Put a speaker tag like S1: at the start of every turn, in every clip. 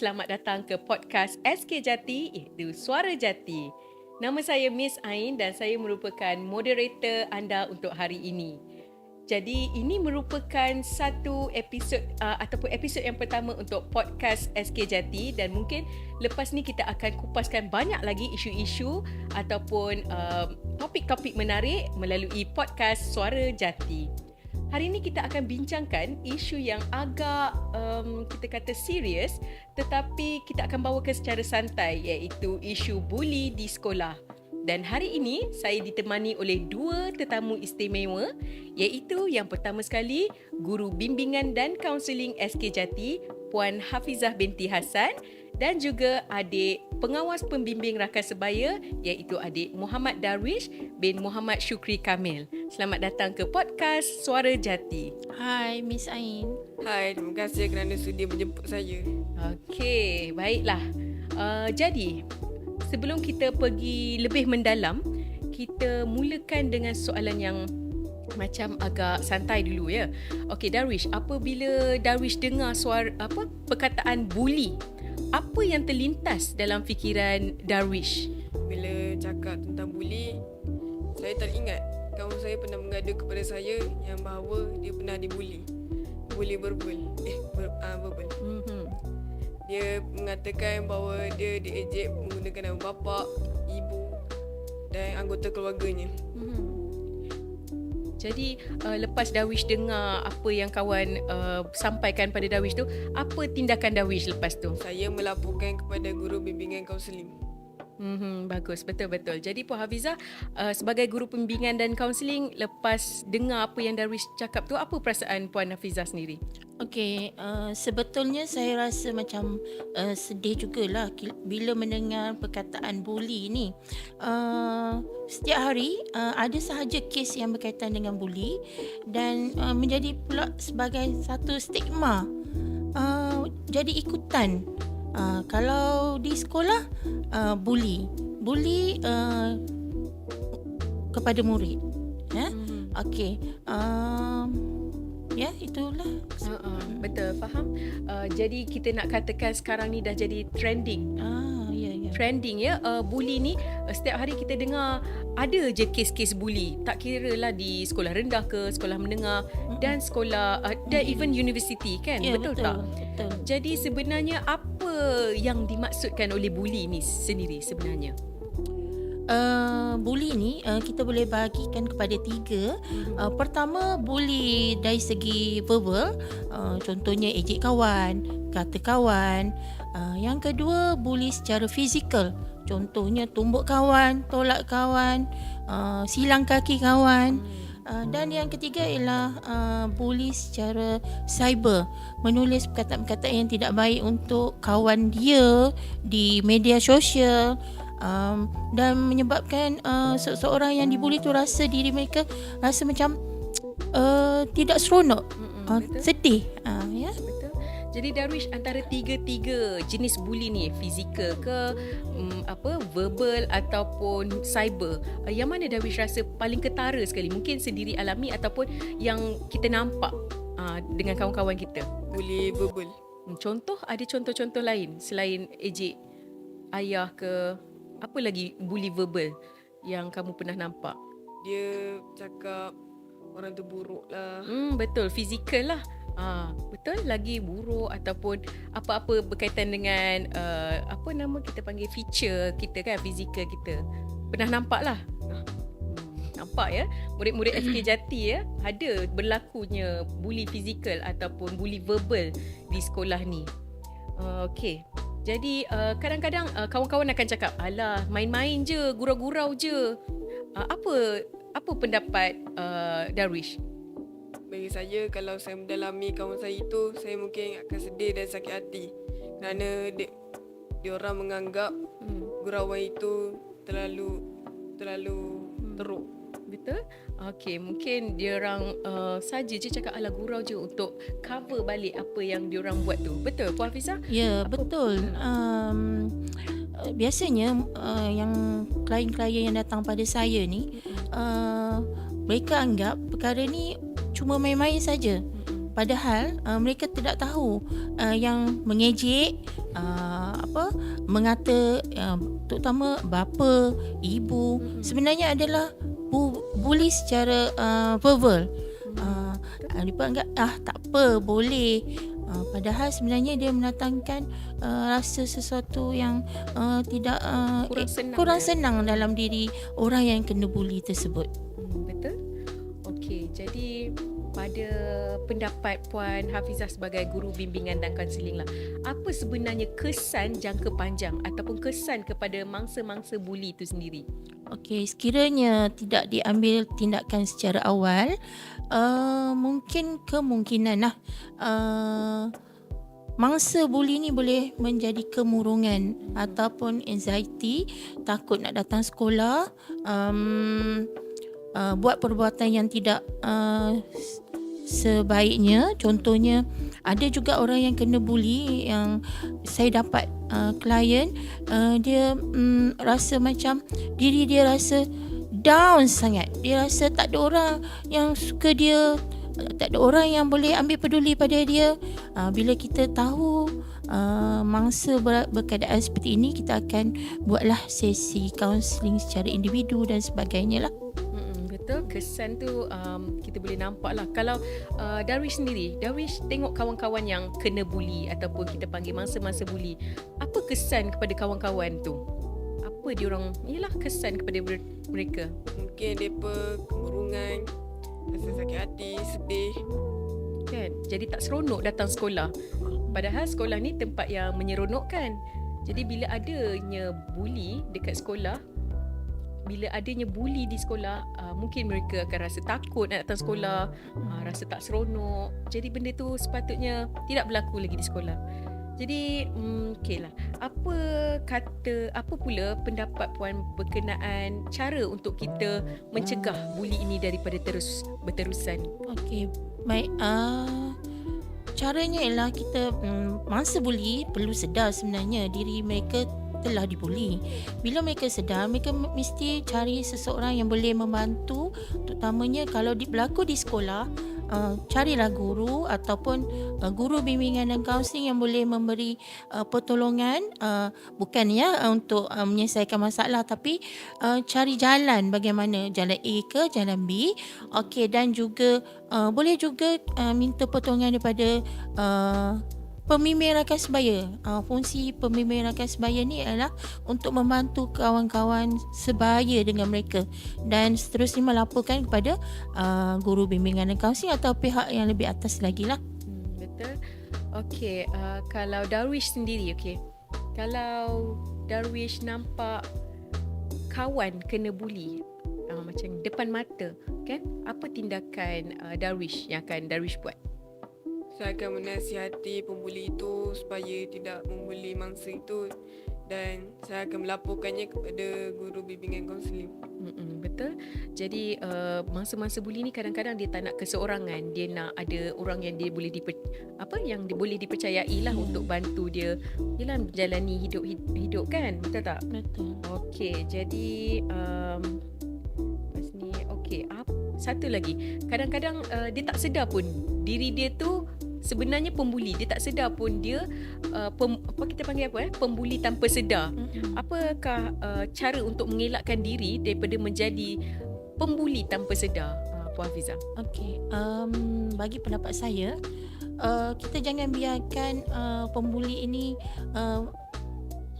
S1: Selamat datang ke podcast SK Jati iaitu Suara Jati. Nama saya Miss Ain dan saya merupakan moderator anda untuk hari ini. Jadi ini merupakan satu episod uh, ataupun episod yang pertama untuk podcast SK Jati dan mungkin lepas ni kita akan kupaskan banyak lagi isu-isu ataupun uh, topik-topik menarik melalui podcast Suara Jati. Hari ini kita akan bincangkan isu yang agak um, kita kata serius tetapi kita akan bawakan secara santai iaitu isu buli di sekolah. Dan hari ini saya ditemani oleh dua tetamu istimewa iaitu yang pertama sekali guru bimbingan dan kaunseling SK Jati Puan Hafizah binti Hassan dan juga adik pengawas pembimbing rakan sebaya iaitu adik Muhammad Darwish bin Muhammad Syukri Kamil. Selamat datang ke podcast Suara Jati.
S2: Hai Miss Ain.
S3: Hai, terima kasih kerana sudi menjemput saya.
S1: Okey, baiklah. Uh, jadi, sebelum kita pergi lebih mendalam, kita mulakan dengan soalan yang macam agak santai dulu ya. Okey Darwish, apabila Darwish dengar suara apa perkataan bully, apa yang terlintas dalam fikiran Darwish?
S3: Bila cakap tentang buli, saya teringat kawan saya pernah mengadu kepada saya yang bahawa dia pernah dibuli. Buli verbal. Eh, ber, uh, verbal.
S1: Mm-hmm.
S3: Dia mengatakan bahawa dia diejek menggunakan nama bapa, ibu dan anggota keluarganya.
S1: Mm-hmm. Jadi uh, lepas Darwish dengar apa yang kawan uh, sampaikan pada Darwish tu, apa tindakan Darwish lepas tu?
S3: Saya melaporkan kepada guru bimbingan kaunseling.
S1: Hmm, bagus, betul-betul. Jadi Puan Hafizah, uh, sebagai guru pembimbingan dan kaunseling, lepas dengar apa yang Darwish cakap tu, apa perasaan Puan Hafizah sendiri?
S2: Okey, uh, sebetulnya saya rasa macam uh, sedih jugalah bila mendengar perkataan bully ni. Uh, setiap hari uh, ada sahaja kes yang berkaitan dengan bully dan uh, menjadi pula sebagai satu stigma. Uh, jadi ikutan. Uh, kalau di sekolah uh, bully, bully uh, kepada murid. Ya.
S1: Hmm.
S2: Okey. Um, ya itulah.
S1: Uh-uh, betul, faham? Uh, jadi kita nak katakan sekarang ni dah jadi trending.
S2: Ah ya ya.
S1: Trending ya, uh, bully ni uh, setiap hari kita dengar ada je kes-kes bully. Tak kira lah di sekolah rendah ke, sekolah menengah dan sekolah uh, dan even university kan?
S2: Ya,
S1: betul,
S2: betul
S1: tak?
S2: Betul.
S1: Jadi sebenarnya apa yang dimaksudkan oleh bully ni sendiri sebenarnya?
S2: Uh, bully ni uh, kita boleh bahagikan kepada tiga. Uh, pertama bully dari segi verbal, uh, contohnya ejek kawan, kata kawan. Uh, yang kedua bully secara fizikal, contohnya tumbuk kawan, tolak kawan, uh, silang kaki kawan. Uh, dan yang ketiga ialah uh, bully secara cyber. Menulis perkataan-perkataan yang tidak baik untuk kawan dia di media sosial um, dan menyebabkan uh, seseorang yang dibuli tu rasa diri mereka rasa macam uh, tidak seronok. Uh, sedih. Uh, ya.
S1: Betul. Jadi Darwish antara tiga-tiga jenis bully ni, fizikal ke um, apa verbal ataupun cyber, uh, yang mana Darwish rasa paling ketara sekali? Mungkin sendiri alami ataupun yang kita nampak uh, dengan kawan-kawan kita.
S3: Buli verbal.
S1: Hmm, Contoh ada contoh-contoh lain selain ejek ayah ke apa lagi bully verbal yang kamu pernah nampak?
S3: Dia cakap orang tu buruk lah.
S1: Hmm betul fizikal lah. Ah betul? Lagi buruk ataupun apa-apa berkaitan dengan uh, apa nama kita panggil feature kita kan fizikal kita. Pernah nampak lah. Hmm, Nampak ya? Murid-murid SK Jati ya Ada berlakunya Bully fizikal Ataupun bully verbal Di sekolah ni. Uh, Okay Jadi uh, kadang-kadang uh, Kawan-kawan akan cakap Alah main-main je Gurau-gurau je. Uh, Apa Apa pendapat uh, Darwish
S3: Bagi saya kalau saya mendalami kawan saya itu Saya mungkin akan sedih dan sakit hati Kerana dia, dia orang menganggap
S1: hmm.
S3: gurauan itu terlalu terlalu teruk
S1: Betul? Okey, mungkin dia orang uh, saja je cakap ala gurau je untuk cover balik apa yang dia orang buat tu. Betul Puan Hafizah?
S2: Ya,
S1: Apa-
S2: betul. Um, biasanya uh, yang klien-klien yang datang pada saya ni uh, mereka anggap perkara ni cuma main-main saja. Padahal uh, mereka tidak tahu uh, yang mengejek uh, apa mengata uh, terutama bapa, ibu sebenarnya adalah bu- bully secara uh, verbal. Uh, mereka anggap ah tak apa boleh Uh, padahal sebenarnya dia mendatangkan uh, rasa sesuatu yang uh, tidak uh,
S1: Kurang
S2: eh,
S1: senang
S2: kurang
S1: dia.
S2: senang dalam diri orang yang kena bully tersebut.
S1: Hmm, betul? Okey, jadi pada pendapat Puan Hafizah sebagai guru bimbingan dan kaunseling lah, apa sebenarnya kesan jangka panjang ataupun kesan kepada mangsa-mangsa buli itu sendiri?
S2: Okey, sekiranya tidak diambil tindakan secara awal, uh, mungkin kemungkinan lah uh, mangsa bully ni boleh menjadi kemurungan ataupun anxiety, takut nak datang sekolah, um, uh, buat perbuatan yang tidak uh, sebaiknya. Contohnya ada juga orang yang kena bully yang saya dapat uh, klien uh, dia um, rasa macam diri dia rasa down sangat. Dia rasa tak ada orang yang suka dia, uh, tak ada orang yang boleh ambil peduli pada dia. Uh, bila kita tahu uh, mangsa ber- berkeadaan seperti ini, kita akan buatlah sesi kaunseling secara individu dan sebagainya lah.
S1: Betul kesan tu um, kita boleh nampak lah. Kalau uh, Darwish sendiri Darwish tengok kawan-kawan yang kena bully ataupun kita panggil mangsa-mangsa bully apa kesan kepada kawan-kawan tu? Apa dia orang yalah kesan kepada mereka?
S3: Mungkin mereka kemurungan, rasa sakit hati, sedih.
S1: kan? Jadi tak seronok datang sekolah. Padahal sekolah ni tempat yang menyeronokkan. Jadi bila adanya bully dekat sekolah bila adanya bully di sekolah uh, mungkin mereka akan rasa takut nak datang sekolah uh, rasa tak seronok. Jadi benda tu sepatutnya tidak berlaku lagi di sekolah. Jadi mm, okey lah. Apa kata apa pula pendapat puan berkenaan cara untuk kita mencegah bully ini daripada terus berterusan?
S2: Okey, baik. Uh, caranya ialah kita um, mangsa bully perlu sedar sebenarnya diri mereka telah dibuli. Bila mereka sedar, mereka mesti cari seseorang yang boleh membantu, terutamanya kalau di, berlaku di sekolah, uh, carilah guru ataupun uh, guru bimbingan dan kaunseling yang boleh memberi uh, pertolongan, bukan ya untuk menyelesaikan masalah, tapi cari jalan bagaimana jalan A ke jalan B, okey dan juga boleh juga minta pertolongan daripada pemimpin rakan sebaya. Uh, fungsi pemimpin rakan sebaya ni adalah untuk membantu kawan-kawan sebaya dengan mereka dan seterusnya melaporkan kepada uh, guru bimbingan dan kaunseling atau pihak yang lebih atas lagi lah.
S1: Hmm, betul. Okey, uh, kalau Darwish sendiri, okey. Kalau Darwish nampak kawan kena bully uh, macam depan mata, kan? Apa tindakan uh, Darwish yang akan Darwish buat?
S3: Saya akan menasihati pembuli itu supaya tidak membuli mangsa itu dan saya akan melaporkannya kepada guru bimbingan kaunseling.
S1: Mm-mm, betul. Jadi uh, masa-masa bully ni kadang-kadang dia tak nak keseorangan. Dia nak ada orang yang dia boleh diper, apa yang dia boleh dipercayai lah untuk bantu dia yalah menjalani hidup hidup kan. Betul tak?
S2: Betul.
S1: Okey, jadi um, lepas ni okey, satu lagi. Kadang-kadang uh, dia tak sedar pun diri dia tu sebenarnya pembuli. Dia tak sedar pun dia uh, pem, apa kita panggil apa eh? Pembuli tanpa sedar. Apakah uh, cara untuk mengelakkan diri daripada menjadi pembuli tanpa sedar? Uh, Puan Hafiza.
S2: Okey, um, bagi pendapat saya, uh, kita jangan biarkan uh, pembuli ini uh,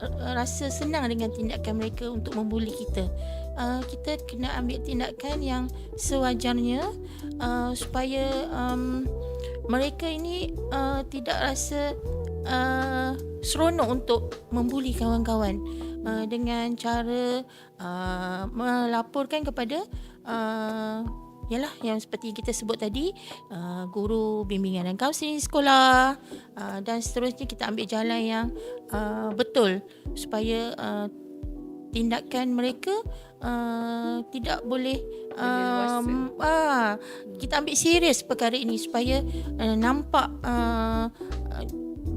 S2: uh, rasa senang dengan tindakan mereka untuk membuli kita. Uh, kita kena ambil tindakan yang sewajarnya uh, supaya um, mereka ini uh, tidak rasa uh, seronok untuk membuli kawan-kawan uh, dengan cara uh, melaporkan kepada uh, Yalah yang seperti kita sebut tadi uh, guru bimbingan dan kaunseling sekolah uh, dan seterusnya. Kita ambil jalan yang uh, betul supaya uh, tindakan mereka uh, tidak boleh um, ah, kita ambil serius perkara ini supaya uh, nampak uh, uh,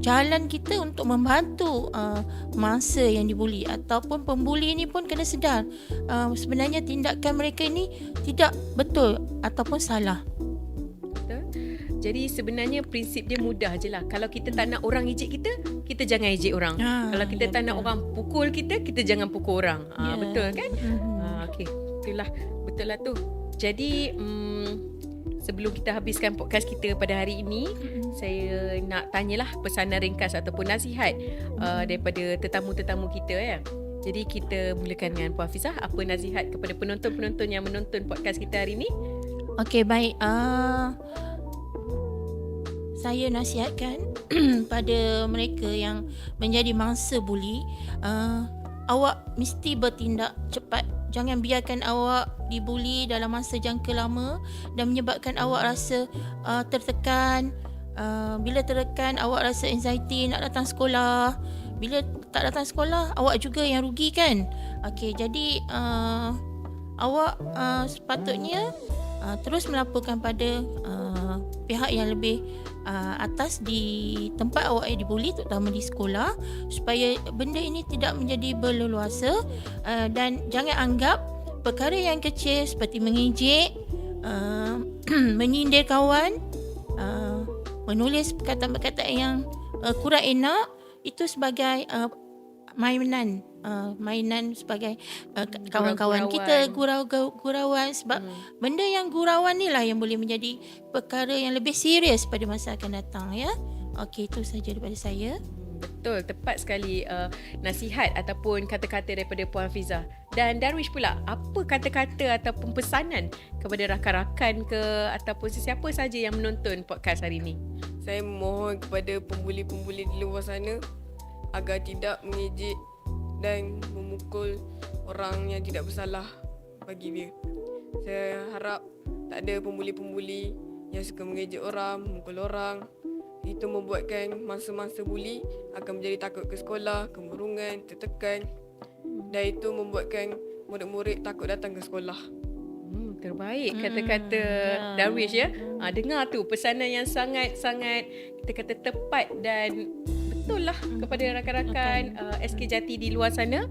S2: jalan kita untuk membantu uh, mangsa yang dibuli. Ataupun pembuli ini pun kena sedar. Uh, sebenarnya tindakan mereka ini tidak betul ataupun salah.
S1: Jadi sebenarnya prinsip dia mudah je lah. Kalau kita tak nak orang ejek kita, kita jangan ejek orang.
S2: Ah,
S1: Kalau kita
S2: ya,
S1: tak nak
S2: betul.
S1: orang pukul kita, kita jangan pukul orang. Ah,
S2: Ya.
S1: Betul kan?
S2: Mhm.
S1: Ah, Okey, itulah. Betul lah tu. Jadi, mm, sebelum kita habiskan podcast kita pada hari ini, saya nak tanyalah pesanan ringkas ataupun nasihat uh, daripada tetamu-tetamu kita ya. Jadi kita mulakan dengan Puan Hafizah. Apa nasihat kepada penonton-penonton yang menonton podcast kita hari ini?
S2: Okey baik. Uh, saya nasihatkan pada mereka yang menjadi mangsa buli, uh, awak mesti bertindak cepat. Jangan biarkan awak dibuli dalam masa jangka lama dan menyebabkan awak rasa uh, tertekan. Uh, bila tertekan, awak rasa anxiety nak datang sekolah. Bila tak datang sekolah, awak juga yang rugi kan? Okey, jadi uh, awak uh, sepatutnya uh, terus melaporkan pada uh, pihak yang lebih uh, atas di tempat awak yang dibuli terutama di sekolah supaya benda ini tidak menjadi berleluasa uh, dan jangan anggap perkara yang kecil seperti mengejek uh, menyindir kawan uh, menulis perkataan-perkataan yang uh, kurang enak itu sebagai uh, mainan uh, mainan sebagai uh, kawan-kawan kita gurau gurauan sebab
S1: Hmm.
S2: benda yang gurauan ni lah yang boleh menjadi perkara yang lebih serius pada masa akan datang ya. Okey itu saja daripada saya.
S1: Betul, tepat sekali uh, nasihat ataupun kata-kata daripada Puan Fiza. Dan Darwish pula, apa kata-kata ataupun pesanan kepada rakan-rakan ke ataupun sesiapa saja yang menonton podcast hari ini?
S3: Saya memohon kepada pembuli-pembuli di luar sana agar tidak mengejek dan memukul orang yang tidak bersalah bagi dia. Saya harap tak ada pembuli-pembuli yang suka mengejek orang, memukul orang. Itu membuatkan masa-masa buli akan menjadi takut ke sekolah, kemurungan, tertekan. Dan itu membuatkan murid-murid takut datang ke sekolah.
S1: Hmm, terbaik
S2: Hmm,
S1: kata-kata
S2: ya.
S1: Darwish ya. Ha, dengar tu pesanan yang sangat-sangat kita kata tepat dan lah kepada rakan-rakan uh, SK Jati di luar sana.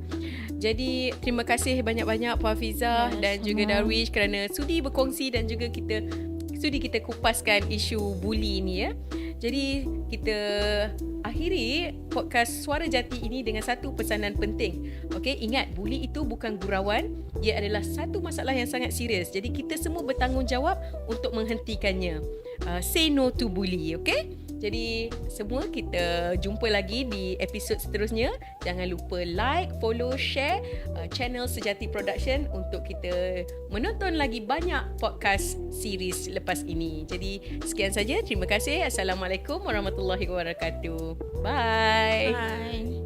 S1: Jadi terima kasih banyak-banyak Puan Fiza
S2: Ya,
S1: dan juga
S2: sama.
S1: Darwish kerana sudi berkongsi dan juga kita sudi kita kupaskan isu buli ni ya. Jadi kita akhiri podcast Suara Jati ini dengan satu pesanan penting. Okey, ingat buli itu bukan gurauan, ia adalah satu masalah yang sangat serius. Jadi kita semua bertanggungjawab untuk menghentikannya. Uh, say no to bully, okey? Jadi semua kita jumpa lagi di episod seterusnya. Jangan lupa like, follow, share uh, channel Sejati Production untuk kita menonton lagi banyak podcast series lepas ini. Jadi sekian saja. Terima kasih. Assalamualaikum warahmatullahi wabarakatuh. Bye.
S2: Bye.